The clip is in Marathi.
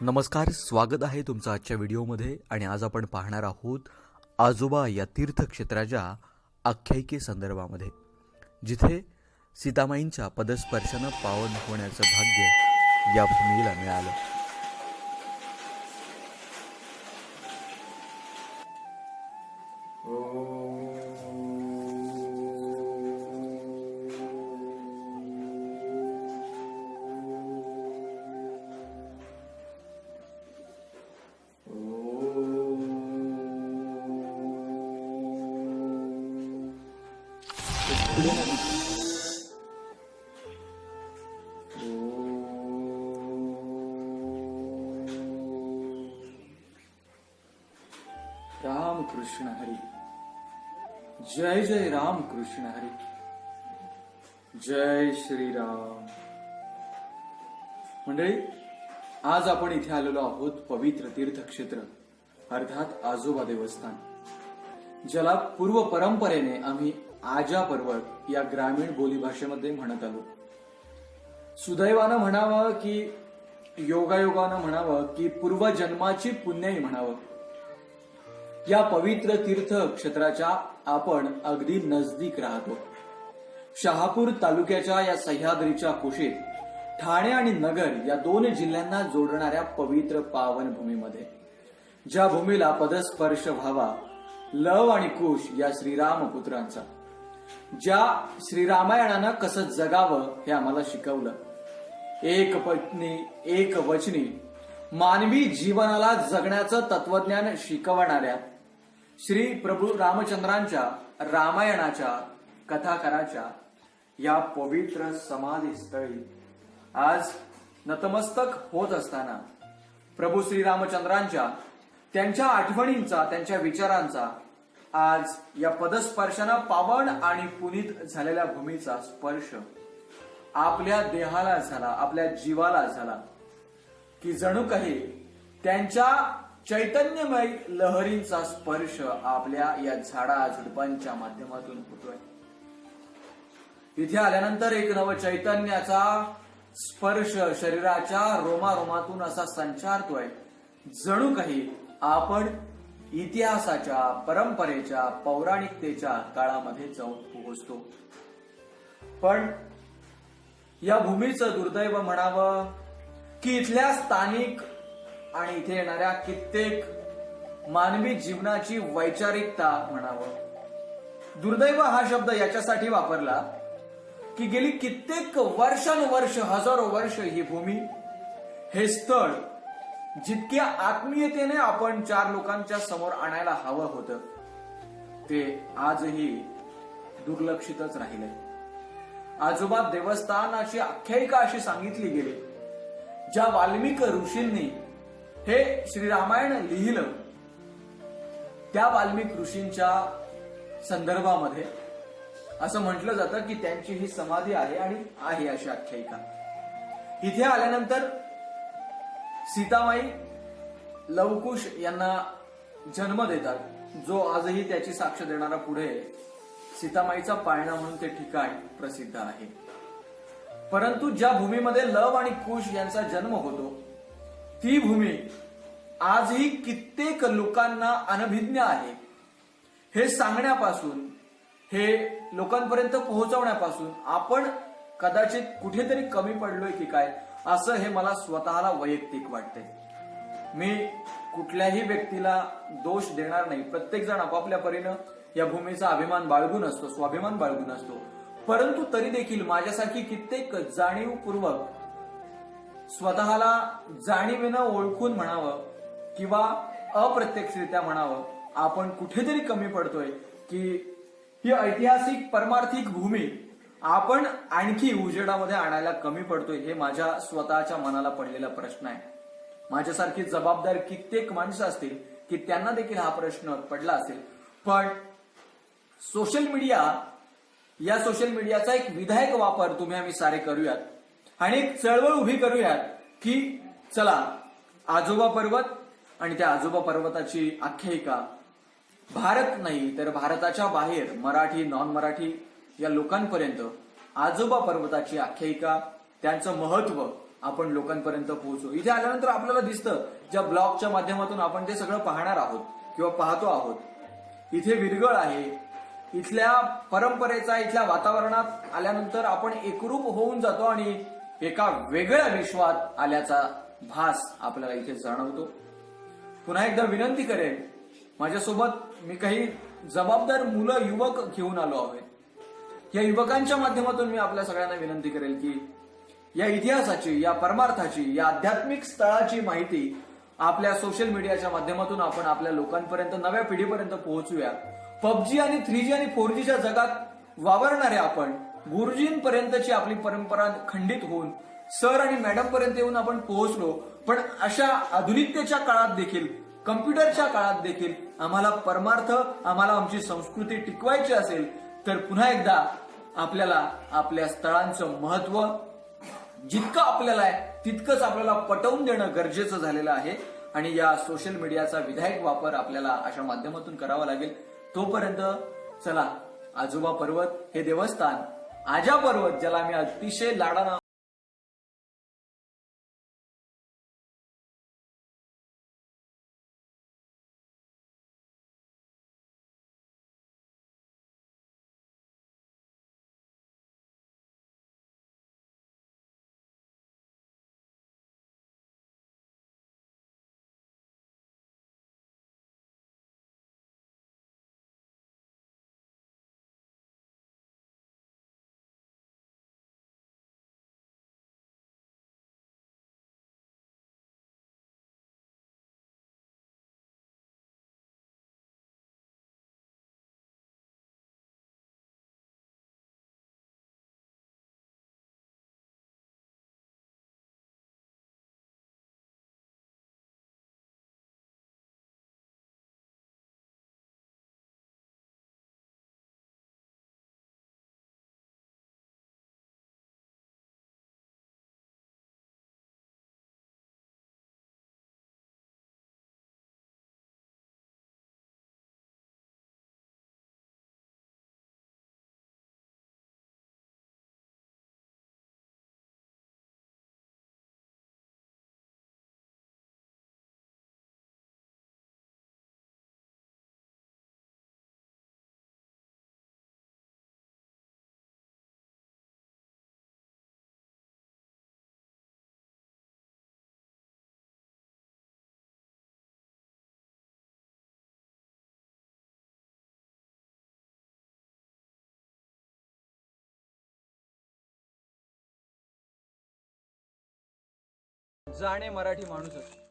नमस्कार स्वागत आहे तुमचं आजच्या व्हिडिओमध्ये आणि आज आपण पाहणार आहोत आजोबा या तीर्थक्षेत्राच्या आख्यायिकेसंदर्भामध्ये जिथे सीतामाईंच्या पदस्पर्शानं पावन होण्याचं भाग्य या भूमीला मिळालं. कृष्ण हरी। जय जय राम कृष्ण हरी। जय श्रीराम मंडळी आज आपण इथे आलेलो आहोत पवित्र तीर्थक्षेत्र अर्थात आजोबा देवस्थान ज्याला पूर्व परंपरेने आम्ही आजा पर्वत या ग्रामीण बोलीभाषेमध्ये म्हणत आलो. सुदैवानं म्हणावं की योगायोगानं म्हणावं की पूर्वजन्माची पुण्याही म्हणावं. या पवित्र तीर्थ क्षेत्राच्या आपण अगदी नजदीक राहतो. शहापूर तालुक्याच्या या सह्याद्रीच्या कुशीत ठाणे आणि नगर या दोन जिल्ह्यांना जोडणाऱ्या पवित्र पावन भूमीमध्ये ज्या भूमीला पदस्पर्श व्हावा लव आणि कुश या श्रीराम पुत्रांचा ज्या श्रीरामायणानं कसं जगावं हे आम्हाला शिकवलं. एक पत्नी एक वचनी मानवी जीवनाला जगण्याचं तत्वज्ञान शिकवणाऱ्या श्री प्रभू रामचंद्रांच्या रामायणाच्या कथाकाराच्या या पवित्र समाधी स्थळी आज नतमस्तक होत असताना प्रभू श्री रामचंद्रांच्या त्यांच्या आठवणींचा त्यांच्या विचारांचा आज या पदस्पर्शानं पावन आणि पुनीत झालेल्या भूमीचा स्पर्श आपल्या देहाला झाला आपल्या जीवाला झाला. की जणू काही त्यांच्या चैतन्यमय लहरींचा स्पर्श आपल्या या झाडा झुडपांच्या माध्यमातून होतोय. इथे आल्यानंतर एक नव चैतन्याचा स्पर्श शरीराच्या रोमारोमातून असा संचारतोय. जणू काही आपण इतिहासाच्या परंपरेच्या पौराणिकतेच्या काळामध्ये जाऊन पोहोचतो. पण या भूमीचं दुर्दैव म्हणावं की इथल्या स्थानिक आणि इथे येणाऱ्या कित्येक मानवी जीवनाची वैचारिकता म्हणावं. दुर्दैव हा शब्द याच्यासाठी वापरला की गेली कित्येक वर्षानुवर्ष हजारो वर्ष ही भूमी हे स्थळ जितक्या आत्मीयतेने आपण चार लोकांच्या समोर आणायला हवं होतं ते आजही दुर्लक्षितच राहिले. आजोबा देवस्थानाची आख्यायिका अशी सांगितली गेली ज्या वाल्मिक ऋषींनी हे श्रीरामायण लिहिलं त्या वाल्मिक ऋषींच्या संदर्भामध्ये. असं म्हटलं जातं की त्यांची ही समाधी आहे आणि आहे अशी आख्यायिका. इथे आल्यानंतर सीतामाई लवकुश यांना जन्म देतात जो आजही त्याची साक्ष देणारा पुढे सीतामाईचा पाळणा म्हणून ते ठिकाण प्रसिद्ध आहे. परंतु ज्या भूमीमध्ये लव आणि कुश यांचा जन्म होतो ती भूमी आजही कित्येक लोकांना अनभिज्ञ आहे. हे सांगण्यापासून हे लोकांपर्यंत पोहोचवण्यापासून आपण कदाचित कुठेतरी कमी पडलोय की काय असं हे मला स्वतःला वैयक्तिक वाटते मी कुठल्याही व्यक्तीला दोष देणार नाही. प्रत्येक जण आपापल्या परीनं या भूमीचा अभिमान बाळगून असतो स्वाभिमान बाळगून असतो. परंतु तरी देखील माझ्यासारखी कित्येक जाणीवपूर्वक स्वतःला जाणीवेनं ओळखून म्हणावं किंवा अप्रत्यक्षरित्या म्हणावं आपण कुठेतरी कमी पडतोय की ही ऐतिहासिक परमार्थिक भूमी आपण आणखी उजेडामध्ये आणायला कमी पडतोय हे माझ्या स्वतःच्या मनाला पडलेला प्रश्न आहे. माझ्यासारखी जबाबदार कित्येक माणसं असतील की त्यांना देखील हा प्रश्न पडला असेल. पण सोशल मीडिया या सोशल मीडियाचा एक विधायक वापर तुम्ही आम्ही सारे करूयात. आणि एक चळवळ उभी करूयात की चला आजोबा पर्वत आणि त्या आजोबा पर्वताची आख्यायिका. भारत नाही तर भारताच्या बाहेर मराठी नॉन मराठी या लोकांपर्यंत आजोबा पर्वताची आख्यायिका त्यांचं महत्त्व आपण लोकांपर्यंत पोहोचू. इथे आल्यानंतर आपल्याला दिसतं ज्या ब्लॉगच्या माध्यमातून आपण ते सगळं पाहणार आहोत किंवा पाहतो आहोत. इथे विरगळ आहे. इथल्या परंपरेचा इथल्या वातावरणात आल्यानंतर आपण एकरूप होऊन जातो आणि एका वेगळ्या विश्वात आल्याचा भास आपल्याला इथे जाणवतो. पुन्हा एकदा विनंती करेन माझ्यासोबत मी काही जबाबदार मुलं युवक घेऊन आलो आहे. या युवकांच्या माध्यमातून मी आपल्या सगळ्यांना विनंती करेल की या इतिहासाची या परमार्थाची या आध्यात्मिक स्थळाची माहिती आपल्या सोशल मीडियाच्या माध्यमातून आपण आपल्या लोकांपर्यंत नव्या पिढीपर्यंत पोहोचूया. पबजी आणि थ्री जी आणि फोर जीच्या जगात वावरणारे आपण गुरुजींपर्यंतची आपली परंपरा खंडित होऊन सर आणि मॅडम पर्यंत येऊन आपण पोहोचलो. पण अशा आधुनिकतेच्या काळात देखील कम्प्युटरच्या काळात देखील आम्हाला परमार्थ आम्हाला आमची संस्कृती टिकवायची असेल तर पुन्हा एकदा आपल्याला आपल्या स्थळांचं महत्त्व जितकं आपल्याला आहे तितकंच आपल्याला पटवून देणं गरजेचं झालेलं आहे. आणि या सोशल मीडियाचा विधायक वापर आपल्याला अशा माध्यमातून करावा लागेल. तोपर्यंत चला आजोबा पर्वत हे देवस्थान आजा पर्वत ज्याला मी अतिशय लाडानं जाणे मराठी माणूसच.